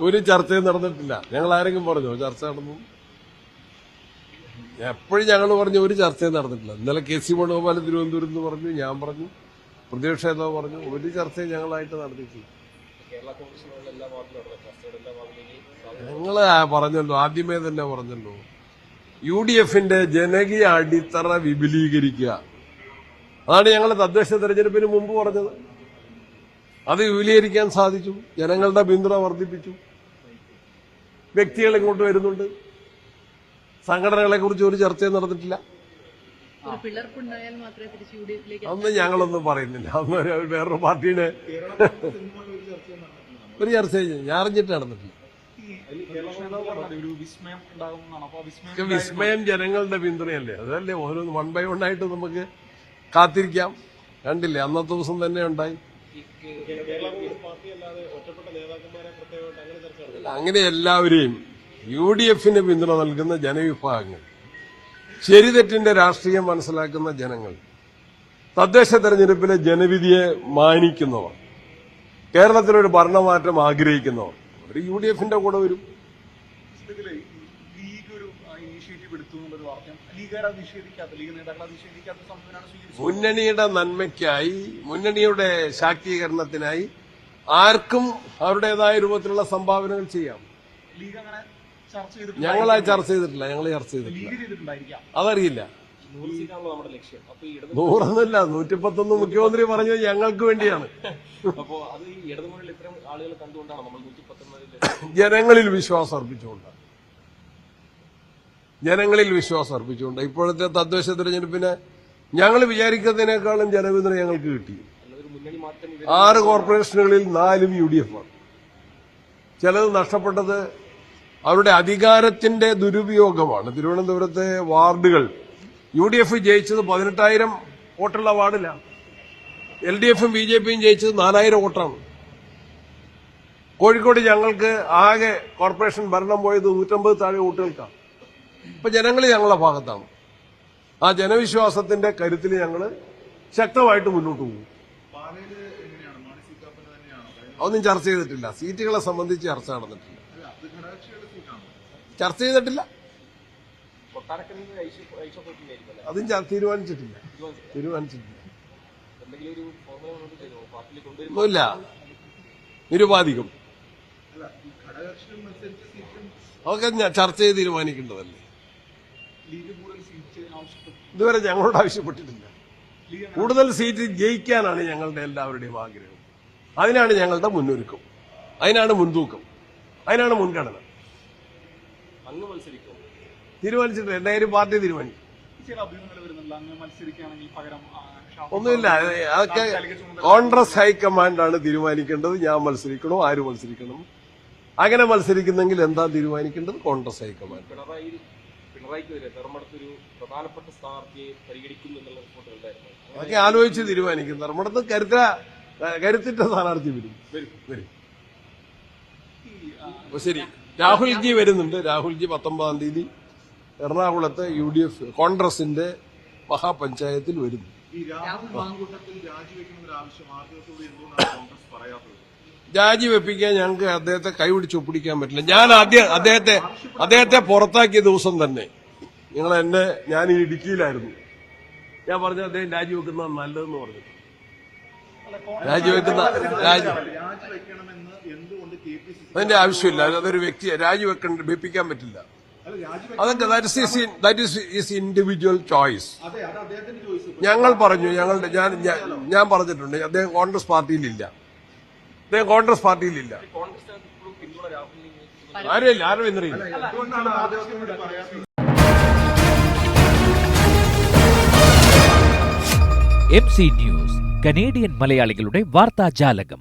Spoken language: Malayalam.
ഒരു ചർച്ചയും നടന്നിട്ടില്ല. ഞങ്ങൾ ആരെങ്കിലും പറഞ്ഞു? ചർച്ച നടന്നു. എപ്പോഴും ഞങ്ങൾ പറഞ്ഞു ഒരു ചർച്ചയും നടന്നിട്ടില്ല. ഇന്നലെ കെ സി വേണുഗോപാൽ തിരുവനന്തപുരത്ത് എന്ന് പറഞ്ഞു ഞാൻ പറഞ്ഞു പ്രതിപക്ഷ നേതാവ് പറഞ്ഞു. ഒരു ചർച്ചയും ഞങ്ങളായിട്ട് വാർഡിലേക്ക് ഞങ്ങൾ പറഞ്ഞല്ലോ ആദ്യമേ തന്നെ പറഞ്ഞല്ലോ. യു ഡി എഫിന്റെ ജനകീയ അടിത്തറ വിപുലീകരിക്കുക. അതാണ് ഞങ്ങൾ തദ്ദേശ തെരഞ്ഞെടുപ്പിന് മുമ്പ് പറഞ്ഞത്. അത് വിപുലീകരിക്കാൻ സാധിച്ചു. ജനങ്ങളുടെ പിന്തുണ വർദ്ധിപ്പിച്ചു. വ്യക്തികൾ ഇങ്ങോട്ട് വരുന്നുണ്ട്. സംഘടനകളെ കുറിച്ച് ഒരു ചർച്ചയും നടന്നിട്ടില്ല. അന്ന് ഞങ്ങളൊന്നും പറയുന്നില്ല. അന്ന് ഒരു വേറൊരു പാർട്ടിയുടെ ഒരു ചർച്ച ഞാൻ അറിഞ്ഞിട്ട് നടന്നിട്ടില്ല. വിസ്മയം ജനങ്ങളുടെ പിന്തുണയല്ലേ? അതല്ലേ ഓരോ വൺ ബൈ വൺ ആയിട്ട് നമുക്ക് കാത്തിരിക്കാം. കണ്ടില്ലേ? അന്നത്തെ ദിവസം തന്നെ ഉണ്ടായി. കേരള കോൺഗ്രസ് പാർട്ടി അല്ലാതെ ഒറ്റപ്പെട്ട നേതാക്കന്മാരെ പ്രത്യേകമായിട്ട് അങ്ങനെ എല്ലാവരെയും യു ഡി എഫിന് പിന്തുണ നൽകുന്ന ജനവിഭാഗങ്ങൾ ശരിതെറ്റിന്റെ രാഷ്ട്രീയം മനസ്സിലാക്കുന്ന ജനങ്ങൾ തദ്ദേശ തെരഞ്ഞെടുപ്പിലെ ജനവിധിയെ മാനിക്കുന്നവർ കേരളത്തിലൊരു ഭരണമാറ്റം ആഗ്രഹിക്കുന്നവർ അവർ യു ഡി എഫിന്റെ കൂടെ വരും ലീഗ് ഒരു ഇനിഷ്യേറ്റീവ് എടുത്തു എന്നുള്ളൊരു വാർത്തയും ലീഗുകാർ അത് നിഷേധിക്കാത്ത ലീഗ് നേതാക്കൾ അത് നിഷേധിക്കാത്ത സംവിധാനമാണ് സ്വീകരിച്ചത് മുന്നണിയുടെ നന്മയ്ക്കായി മുന്നണിയുടെ ശാക്തീകരണത്തിനായി ആർക്കും അവരുടേതായ രൂപത്തിലുള്ള സംഭാവനകൾ ചെയ്യാം. ലീഗ് അങ്ങനെ ചർച്ച ചെയ്തിട്ടില്ല. ഞങ്ങൾ ചർച്ച ചെയ്തിട്ടില്ല ഞങ്ങൾ ചർച്ച ചെയ്തിട്ടില്ല. ലീഗ് ചെയ്തിട്ടുണ്ടായിരിക്കാം. അതറിയില്ല. നൂറൊന്നുമില്ല നൂറ്റിപ്പത്തൊന്ന് മുഖ്യമന്ത്രി പറഞ്ഞത് ഞങ്ങൾക്ക് വേണ്ടിയാണ്. ജനങ്ങളിൽ വിശ്വാസം അർപ്പിച്ചുകൊണ്ട്. ജനങ്ങളിൽ വിശ്വാസം അർപ്പിച്ചുകൊണ്ട് ഇപ്പോഴത്തെ തദ്ദേശ തെരഞ്ഞെടുപ്പിന് ഞങ്ങൾ വിചാരിക്കുന്നതിനേക്കാളും ജനപിന്തുണ ഞങ്ങൾക്ക് കിട്ടി. ആറ് കോർപ്പറേഷനുകളിൽ നാലും യു ഡി എഫ് ആണ്. ചിലത് നഷ്ടപ്പെട്ടത് അവരുടെ അധികാരത്തിന്റെ ദുരുപയോഗമാണ്. തിരുവനന്തപുരത്തെ വാർഡുകൾ യു ഡി എഫ് ജയിച്ചത് പതിനെട്ടായിരം വോട്ടുള്ള വാർഡിലാണ് എൽ ഡി എഫും ബി ജെ പിയും ജയിച്ചത് നാലായിരം വോട്ടാണ്. കോഴിക്കോട് ഞങ്ങൾക്ക് ആകെ കോർപ്പറേഷൻ ഭരണം പോയത് നൂറ്റമ്പത് താഴെ വോട്ടുകൾക്കാണ്. ഇപ്പൊ ജനങ്ങൾ ഞങ്ങളുടെ ഭാഗത്താണ്. ആ ജനവിശ്വാസത്തിന്റെ കരുത്തിൽ ഞങ്ങൾ ശക്തമായിട്ട് മുന്നോട്ട് പോകും. അതൊന്നും ചർച്ച ചെയ്തിട്ടില്ല. സീറ്റുകളെ സംബന്ധിച്ച് ചർച്ച നടന്നിട്ടില്ല. ചർച്ച ചെയ്തിട്ടില്ല. അതും തീരുമാനിച്ചിട്ടില്ല. തീരുമാനിച്ചിട്ടില്ല. നിരുപാധികം. അതൊക്കെ ചർച്ച ചെയ്ത് തീരുമാനിക്കേണ്ടതല്ലേ ലീഗ് കൂടുതൽ സീറ്റ് ആവശ്യപ്പെട്ടു ഇതുവരെ ഞങ്ങളോട് ആവശ്യപ്പെട്ടിട്ടില്ല. കൂടുതൽ സീറ്റ് ജയിക്കാനാണ് ഞങ്ങളുടെ എല്ലാവരുടെയും ആഗ്രഹം അതിനാണ് ഞങ്ങളുടെ മുന്നൊരുക്കം. അതിനാണ് മുൻതൂക്കം. അതിനാണ് മുൻഗണന. അങ്ങ് മത്സരിക്കും? തീരുമാനിച്ചിട്ടില്ല. എന്തായാലും പാർട്ടി തീരുമാനിക്കും ഒന്നുമില്ല. അതൊക്കെ കോൺഗ്രസ് ഹൈക്കമാൻഡാണ് തീരുമാനിക്കേണ്ടത്. ഞാൻ മത്സരിക്കണോ? ആര് മത്സരിക്കണം? അങ്ങനെ മത്സരിക്കുന്നെങ്കിൽ എന്താ തീരുമാനിക്കേണ്ടത്? Congress high command. പിണറായി പിണറായിക്കെതിരെ ധർമ്മടത്തൊരു പ്രധാനപ്പെട്ട സ്ഥാനാർത്ഥിയെ പരിഗണിക്കുന്നു എന്നുള്ള റിപ്പോർട്ടുകൾ ഉണ്ടായിരുന്നു അതൊക്കെ ആലോചിച്ച് തീരുമാനിക്കും. ധർമ്മടത്ത് കരുത്ത കരുത്തിട്ട സ്ഥാനാർത്ഥി വരും. വരും. ശരി. രാഹുൽജി വരുന്നുണ്ട്. രാഹുൽജി പത്തൊമ്പതാം തീയതി എറണാകുളത്ത് യു ഡി എഫ് കോൺഗ്രസിന്റെ മഹാപഞ്ചായത്തിൽ വരുന്നു. ഈ രാഹുൽ മാങ്കൂട്ടത്തിൽ രാജിവെക്കണമെന്നൊരു ആവശ്യം ആദ്യത്തോട് എന്തുകൊണ്ടാണ് കോൺഗ്രസ് പറയാത്തത്? രാജിവെപ്പിക്കാൻ ഞങ്ങൾക്ക് അദ്ദേഹത്തെ കൈപിടിച്ച് ഒപ്പിടിക്കാൻ പറ്റില്ല. ഞാൻ ആദ്യം അദ്ദേഹത്തെ അദ്ദേഹത്തെ പുറത്താക്കിയ ദിവസം തന്നെ നിങ്ങൾ എന്നെ ഞാൻ ഈ ഇടുക്കിയിലായിരുന്നു. ഞാൻ പറഞ്ഞു അദ്ദേഹം രാജിവെക്കുന്ന നല്ലതെന്ന് പറഞ്ഞു. രാജിവെക്കുന്ന രാജി അതിന്റെ ആവശ്യമില്ല. അതൊരു വ്യക്തിയെ രാജിവെക്കണ്ട വെപ്പിക്കാൻ പറ്റില്ല. അതൊക്കെ that is that is is individual choice ഞങ്ങൾ പറഞ്ഞു ഞങ്ങളുടെ ഞാൻ- ഞാൻ പറഞ്ഞിട്ടുണ്ട് അദ്ദേഹം കോൺഗ്രസ് പാർട്ടിയിലില്ല. അദ്ദേഹം കോൺഗ്രസ് പാർട്ടിയിലില്ല. ആരുമില്ല ആരും എന്നറിയില്ല എം സി ന്യൂസ് കനേഡിയൻ മലയാളികളുടെ വാർത്താജാലകം.